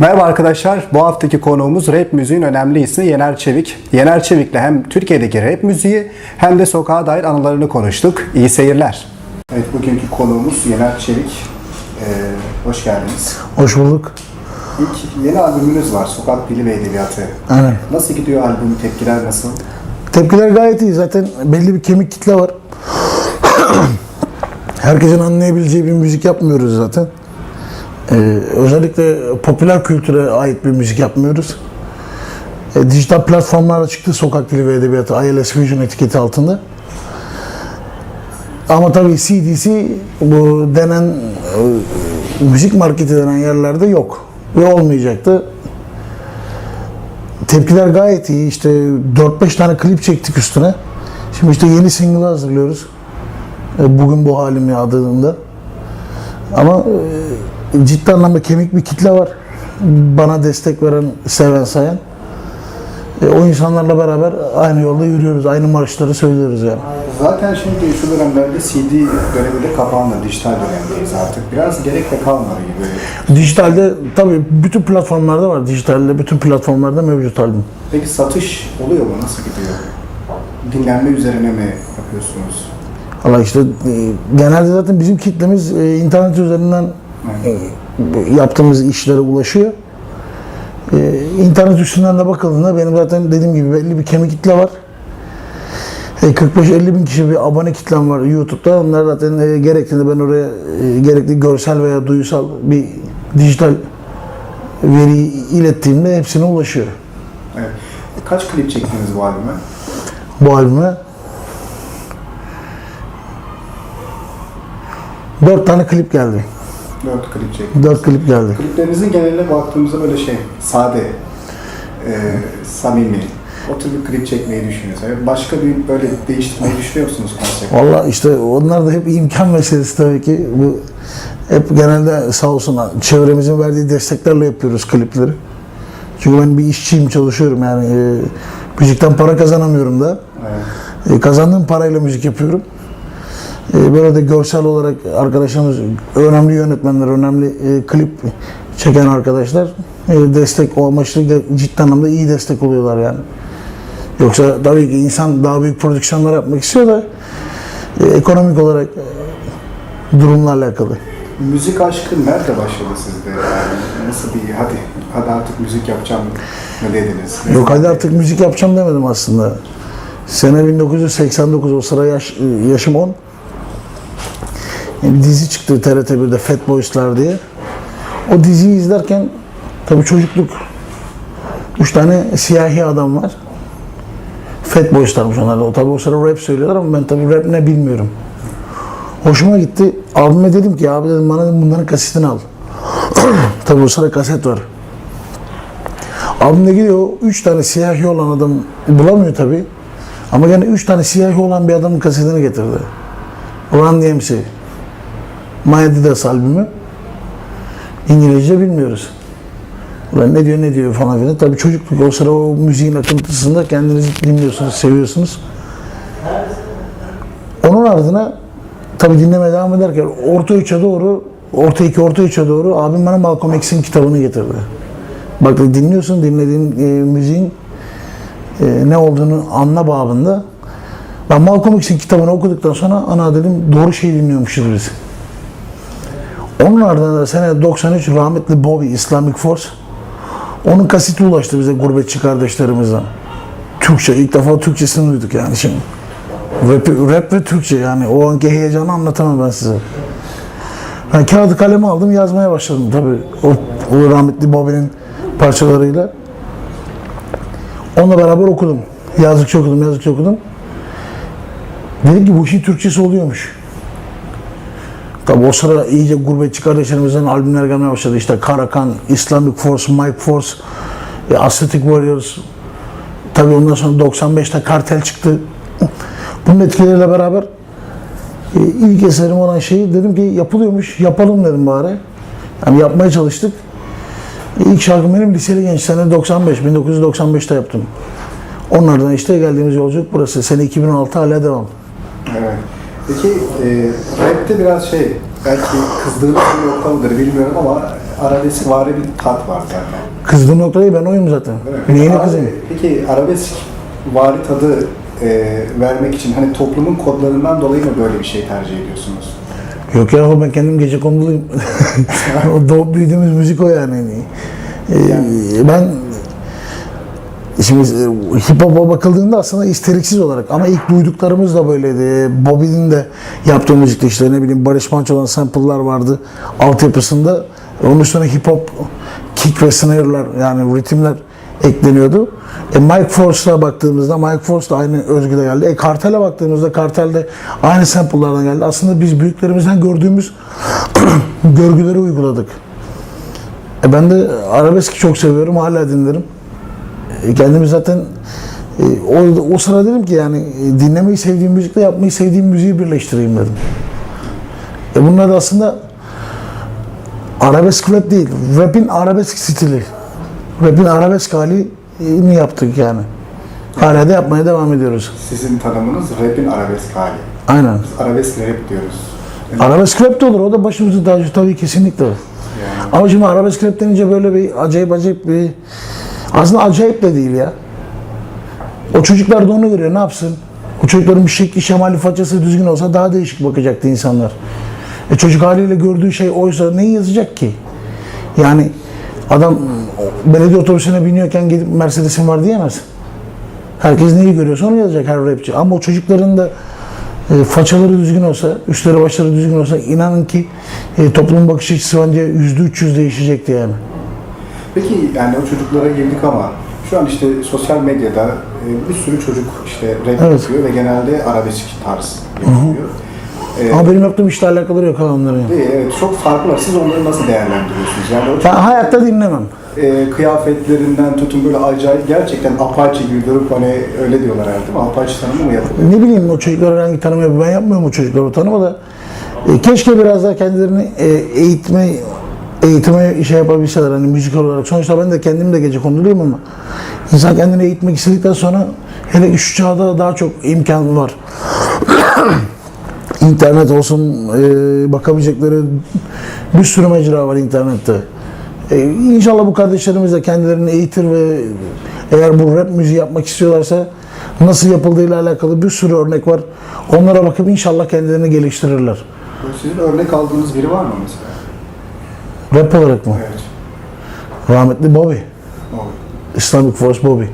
Merhaba arkadaşlar. Bu haftaki konuğumuz rap müziğin önemli ismi Yener Çevik. Yener Çevik'le hem Türkiye'deki rap müziği hem de sokağa dair anılarını konuştuk. İyi seyirler. Evet bugünkü konuğumuz Yener Çevik. Ee, hoş geldiniz. Hoş bulduk. İlk yeni albümünüz var. Sokak Dili ve Edebiyatı. Aynen. Nasıl gidiyor albüm? Tepkiler nasıl? Tepkiler gayet iyi. Zaten belli bir kemik kitle var. Herkesin anlayabileceği bir müzik yapmıyoruz zaten. Ee, özellikle popüler kültüre ait bir müzik yapmıyoruz. Ee, dijital platformlara çıktı sokak dili ve edebiyatı ILS Vision etiketi altında. Ama tabii CDC bu denen e, müzik marketi denen yerlerde yok. Ve olmayacaktı. Tepkiler gayet iyi. İşte 4-5 tane klip çektik üstüne. Şimdi işte yeni single hazırlıyoruz. E, Bugün bu halim ya adında. Ama e, ciddi anlamda kemik bir kitle var. Bana destek veren, seven, sayan. E, O insanlarla beraber aynı yolda yürüyoruz. Aynı marşları söylüyoruz yani. Zaten şimdi şu dönemlerde CD dönemi de kapandı. Dijital dönemdeyiz artık. Biraz gerek de kalmadı gibi. Dijitalde tabii bütün platformlarda var. Dijitalde bütün platformlarda mevcut albüm. Peki satış oluyor mu? Nasıl gidiyor? Dinlenme üzerine mi yapıyorsunuz? Valla işte e, genelde zaten bizim kitlemiz e, internet üzerinden e, yaptığımız işlere ulaşıyor. E, internet üstünden de bakıldığında benim zaten dediğim gibi belli bir kemik kitle var. E, 45-50 bin kişi bir abone kitlem var YouTube'da. Onlar zaten e, gerektiğinde ben oraya e, gerekli görsel veya duysal bir dijital veriyi ilettiğimde hepsine ulaşıyor. Evet. Kaç klip çektiniz bu albüme? Bu albüme. Dört tane klip geldi. Dört klip çektiniz. Dört klip geldi. Kliplerinizin geneline baktığımızda böyle şey, sade, e, samimi. O tür bir klip çekmeyi düşünüyorsunuz. Yani başka bir böyle değiştirmeyi düşünüyor musunuz konsept? Valla işte onlar da hep imkan meselesi tabii ki. Bu hep genelde sağ olsun çevremizin verdiği desteklerle yapıyoruz klipleri. Çünkü ben bir işçiyim, çalışıyorum yani. E, müzikten para kazanamıyorum da. Evet. E, kazandığım parayla müzik yapıyorum. E, böyle de görsel olarak arkadaşlarımız, önemli yönetmenler, önemli e, klip çeken arkadaşlar e, destek o amaçlı ciddi anlamda iyi destek oluyorlar yani. Yoksa tabii ki insan daha büyük prodüksiyonlar yapmak istiyor da e, ekonomik olarak durumla alakalı. Müzik aşkı nerede başladı sizde? Yani nasıl bir hadi, hadi artık müzik yapacağım mı dediniz? Ne Yok hadi artık müzik yapacağım demedim aslında. Sene 1989 o sıra yaş, yaşım 10. Bir dizi çıktı TRT1'de Fat Boys'lar diye. O diziyi izlerken tabii çocukluk. Üç tane siyahi adam var. Fat Boys'larmış onlar da. O tabii o sıra rap söylüyorlar ama ben tabii rap ne bilmiyorum. Hoşuma gitti. Abime dedim ki abi dedim bana bunların kasetini al. tabii o sıra kaset var. Abim de gidiyor, üç tane siyahi olan adam bulamıyor tabi. Ama gene üç tane siyahi olan bir adamın kasetini getirdi. Run DMC. My Adidas albümü. İngilizce bilmiyoruz. Ulan ne diyor ne diyor falan filan. Tabii çocukluk o sıra o müziğin akıntısında kendinizi dinliyorsunuz, seviyorsunuz. Onun ardına tabii dinlemeye devam ederken orta üçe doğru, orta iki, orta üçe doğru abim bana Malcolm X'in kitabını getirdi. Bak dinliyorsun dinlediğin e, müziğin e, ne olduğunu anla babında. Ben Malcolm X'in kitabını okuduktan sonra ana dedim doğru şeyi dinliyormuşuz biz. Onun ardından da sene 93 rahmetli Bobby Islamic Force onun kaseti ulaştı bize gurbetçi kardeşlerimizden. Türkçe ilk defa Türkçesini duyduk yani şimdi. Rap, rap ve Türkçe yani o anki heyecanı anlatamam ben size. Ben kağıdı kalemi aldım yazmaya başladım tabii o, o rahmetli Bobby'nin parçalarıyla. Onunla beraber okudum. Yazdıkça okudum, yazdıkça okudum. Dedim ki bu işin Türkçesi oluyormuş. Tabi o sıra iyice gurbetçi kardeşlerimizden albümler gelmeye başladı. İşte Karakan, Islamic Force, Mike Force, e, Aesthetic Warriors. Tabi ondan sonra 95'te Kartel çıktı. Bunun etkileriyle beraber e, ilk eserim olan şeyi dedim ki yapılıyormuş, yapalım dedim bari. Yani yapmaya çalıştık. E, İlk şarkım benim liseli genç sene 95, 1995'te yaptım. Onlardan işte geldiğimiz yolculuk burası. Sene 2016 hala devam. Evet. Peki e, rapte biraz şey, belki kızdığınız bir nokta mıdır bilmiyorum ama arabesk vari bir tat var zaten. Kızdığım nokta değil ben oyum zaten. Neyine Abi, kızayım? Peki arabesk vari tadı e, vermek için hani toplumun kodlarından dolayı mı böyle bir şey tercih ediyorsunuz? Yok ya ben kendim gece konduluyum. o doğup büyüdüğümüz müzik o yani. Ee, ben şimdi e, hip hop'a bakıldığında aslında isteriksiz olarak ama ilk duyduklarımız da böyleydi. Bobby'nin de yaptığı müzikte işte ne bileyim Barış Manço'dan sample'lar vardı altyapısında. Onun üstüne hip hop, kick ve snare'lar yani ritimler ekleniyordu. E Mike Force'a baktığımızda Mike Force da aynı özgüde geldi. E Kartel'e baktığımızda Kartel de aynı sample'lardan geldi. Aslında biz büyüklerimizden gördüğümüz görgüleri uyguladık. E ben de arabeski çok seviyorum, hala dinlerim. E kendimi zaten e, o, o sıra dedim ki yani e, dinlemeyi sevdiğim müzikle yapmayı sevdiğim müziği birleştireyim dedim. E bunlar da aslında arabesk rap değil, rap'in arabesk stili. Rap'in arabesk halini yaptık yani. Hala da yapmaya devam ediyoruz. Sizin tanımınız rap'in arabesk hali. Aynen. Biz arabesk rap diyoruz. Arabesk rap de olur. O da başımızın tacı tabii kesinlikle. Yani Ama şimdi arabesk rap denince böyle bir acayip acayip bir... Aslında acayip de değil ya. O çocuklar da onu görüyor. Ne yapsın? O çocukların bir şekli, şemali, façası düzgün olsa daha değişik bakacaktı insanlar. E çocuk haliyle gördüğü şey oysa neyi yazacak ki? Yani adam belediye otobüsüne biniyorken gidip Mercedes'in var diyemez. Herkes neyi görüyorsa onu yazacak her rapçi. Ama o çocukların da e, façaları düzgün olsa, üstleri başları düzgün olsa inanın ki e, toplumun bakış açısı bence yüzde üç yüz değişecekti yani. Peki yani o çocuklara girdik ama şu an işte sosyal medyada e, bir sürü çocuk işte rap Evet. yapıyor ve genelde arabesk tarz yapıyor. E, Ama benim yaptığım işle alakaları yok ha onların. yani. ve evet çok farklılar. Siz onları nasıl değerlendiriyorsunuz? Yani Ben hayatta dinlemem. e, kıyafetlerinden tutun böyle acayip gerçekten Apache gibi durup hani öyle diyorlar herhalde mi? Apache tanımı mı yapılıyor? Ne bileyim o çocuklar herhangi tanım yapıyor. Ben yapmıyorum o çocukları o tanımı da. E, keşke biraz daha kendilerini e, eğitme eğitime şey yapabilseler hani müzikal olarak. Sonuçta ben de kendim de gece konduruyum ama insan kendini eğitmek istedikten sonra hele şu çağda daha çok imkan var. İnternet olsun, e, bakabilecekleri bir sürü mecra var internette. E, inşallah bu kardeşlerimiz de kendilerini eğitir ve eğer bu rap müziği yapmak istiyorlarsa nasıl yapıldığıyla alakalı bir sürü örnek var. Onlara bakıp inşallah kendilerini geliştirirler. Sizin örnek aldığınız biri var mı mesela? Rap olarak mı? Evet. Rahmetli Bobby. O. Islamic Force Bobby.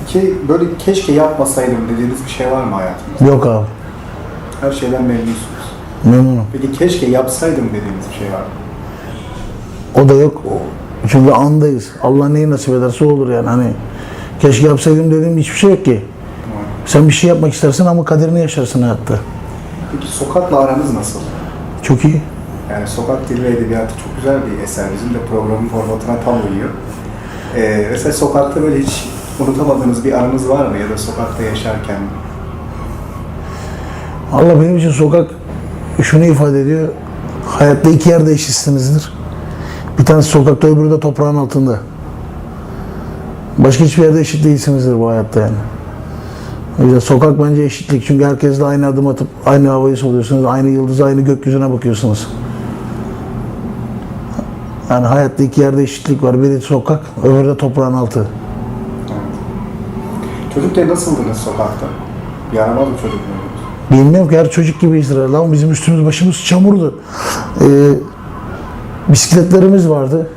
Peki böyle keşke yapmasaydım dediğiniz bir şey var mı hayatınızda? Yok abi. Her şeyden memnunsunuz. Memnunum. Peki keşke yapsaydım dediğiniz bir şey var mı? O da yok. Çünkü andayız. Allah neyi nasip ederse olur yani. Hani keşke yapsaydım dediğim hiçbir şey yok ki. Sen bir şey yapmak istersin ama kaderini yaşarsın hayatta. Peki sokakla aranız nasıl? Çok iyi. Yani sokak dili ve edebiyatı çok güzel bir eser. Bizim de programın formatına tam uyuyor. Ee, mesela sokakta böyle hiç unutamadığınız bir anınız var mı? Ya da sokakta yaşarken Allah benim için sokak şunu ifade ediyor. Hayatta iki yerde eşitsinizdir. Bir tanesi sokakta öbürü de toprağın altında. Başka hiçbir yerde eşit değilsinizdir bu hayatta yani. O yüzden sokak bence eşitlik. Çünkü herkesle aynı adım atıp aynı havayı soluyorsunuz. Aynı yıldıza, aynı gökyüzüne bakıyorsunuz. Yani hayatta iki yerde eşitlik var. Biri sokak, öbürü de toprağın altı. Çocukken nasıldınız sokakta? Yaramaz bir çocuk muydunuz? Bilmiyorum ki her çocuk gibiyizdir herhalde ama bizim üstümüz başımız çamurdu. Ee, bisikletlerimiz vardı.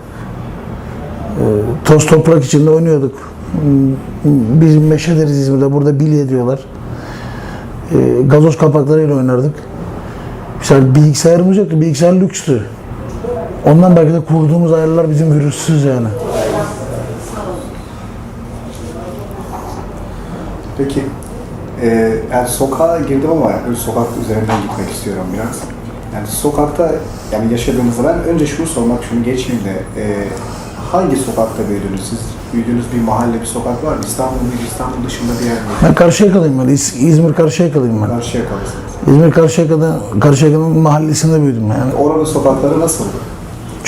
Ee, toz toprak içinde oynuyorduk. Hmm, Biz meşe deriz İzmir'de. Burada bilye diyorlar. Ee, gazoz kapaklarıyla oynardık. Mesela bilgisayarımız yoktu. Bilgisayar lükstü. Ondan belki de kurduğumuz ayarlar bizim virüssüz yani. Peki e, yani sokağa girdim ama böyle sokak üzerinden gitmek istiyorum biraz. Yani sokakta yani yaşadığınızda ben önce şunu sormak şunu geçmeyeyim de e, hangi sokakta büyüdünüz siz? Büyüdüğünüz bir mahalle bir sokak var mı? İstanbul mu? İstanbul dışında bir yer mi? Ben Karşıyaka'lıyım ben. İz- İzmir Karşıyaka'lıyım ben. Karşıya kalırsınız. İzmir Karşıyaka'da, Karşıyaka'nın mahallesinde büyüdüm yani. Oranın sokakları nasıldı?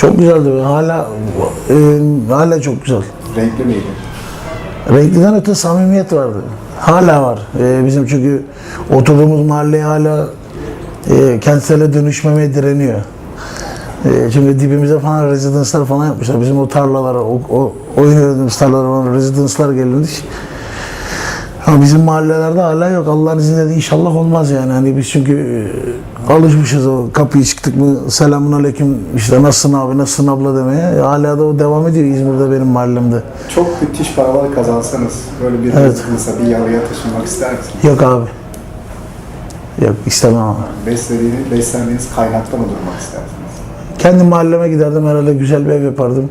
Çok güzeldi. Hala e, hala çok güzel. Renkli miydi? Renkliden öte samimiyet vardı. Hala var. E, bizim çünkü oturduğumuz mahalle hala e, kentsele dönüşmemeye direniyor. E, çünkü dibimize falan rezidanslar falan yapmışlar. Bizim o tarlalara, o, o oyun oynadığımız tarlalara rezidanslar gelinmiş. Ama bizim mahallelerde hala yok. Allah'ın izniyle de inşallah olmaz yani. Hani biz çünkü e, alışmışız o kapıyı çıktık mı selamun aleyküm işte nasılsın abi nasılsın abla demeye. E, hala da o devam ediyor İzmir'de benim mahallemde. Çok müthiş paralar kazansanız böyle bir Evet. rızkınsa bir yalıya taşınmak ister misiniz? Yok abi. Yok istemem abi. Beslediğiniz, beslendiğiniz kaynakta mı durmak istersiniz? Kendi mahalleme giderdim herhalde güzel bir ev yapardım.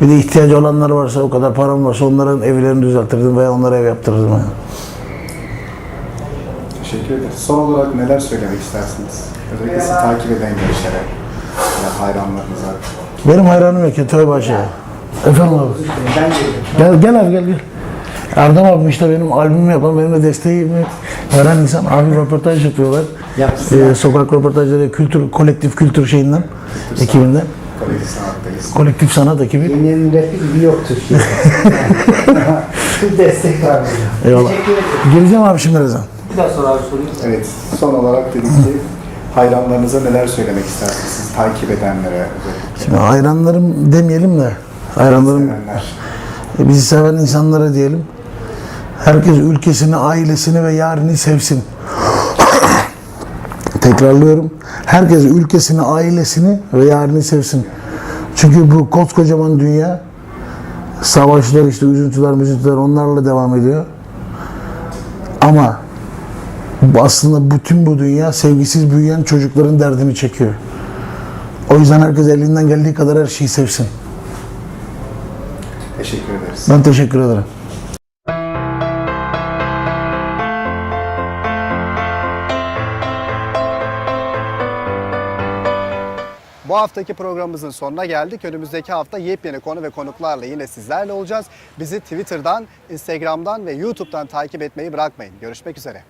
Bir de ihtiyacı olanlar varsa o kadar param varsa onların evlerini düzeltirdim veya onlara ev yaptırırdım. Yani. Teşekkür ederiz. Son olarak neler söylemek istersiniz? Özellikle sizi takip eden gençlere ya hayranlarınıza. Benim hayranım yok ya Tövbaşı. Efendim abi. Gel gel abi gel gel. Erdem abim işte benim albümümü yapan, benim de desteğimi veren insan. Abi röportaj yapıyorlar. Ee, sokak röportajları, kültür, kolektif kültür şeyinden, ekibinden. Kolej sanattayız. Kolektif sanat ekibi. Yeni rapi gibi yok Türkiye'de. Tüm destek var burada. Eyvallah. Teşekkür ederim. Geleceğim abi şimdi birazdan. Bir daha sonra abi sorayım. Evet. Son olarak dedik ki hayranlarınıza neler söylemek istersiniz? Sizi takip edenlere özellikle. Şimdi hayranlarım demeyelim de, hayranlarım Sevenler. bizi seven insanlara diyelim. Herkes ülkesini, ailesini ve yarını sevsin. Tekrarlıyorum. Herkes ülkesini, ailesini ve yarını sevsin. Çünkü bu koskocaman dünya savaşlar işte üzüntüler, müzüntüler onlarla devam ediyor. Ama aslında bütün bu dünya sevgisiz büyüyen çocukların derdini çekiyor. O yüzden herkes elinden geldiği kadar her şeyi sevsin. Teşekkür ederiz. Ben teşekkür ederim. Bu haftaki programımızın sonuna geldik. Önümüzdeki hafta yepyeni konu ve konuklarla yine sizlerle olacağız. Bizi Twitter'dan, Instagram'dan ve YouTube'dan takip etmeyi bırakmayın. Görüşmek üzere.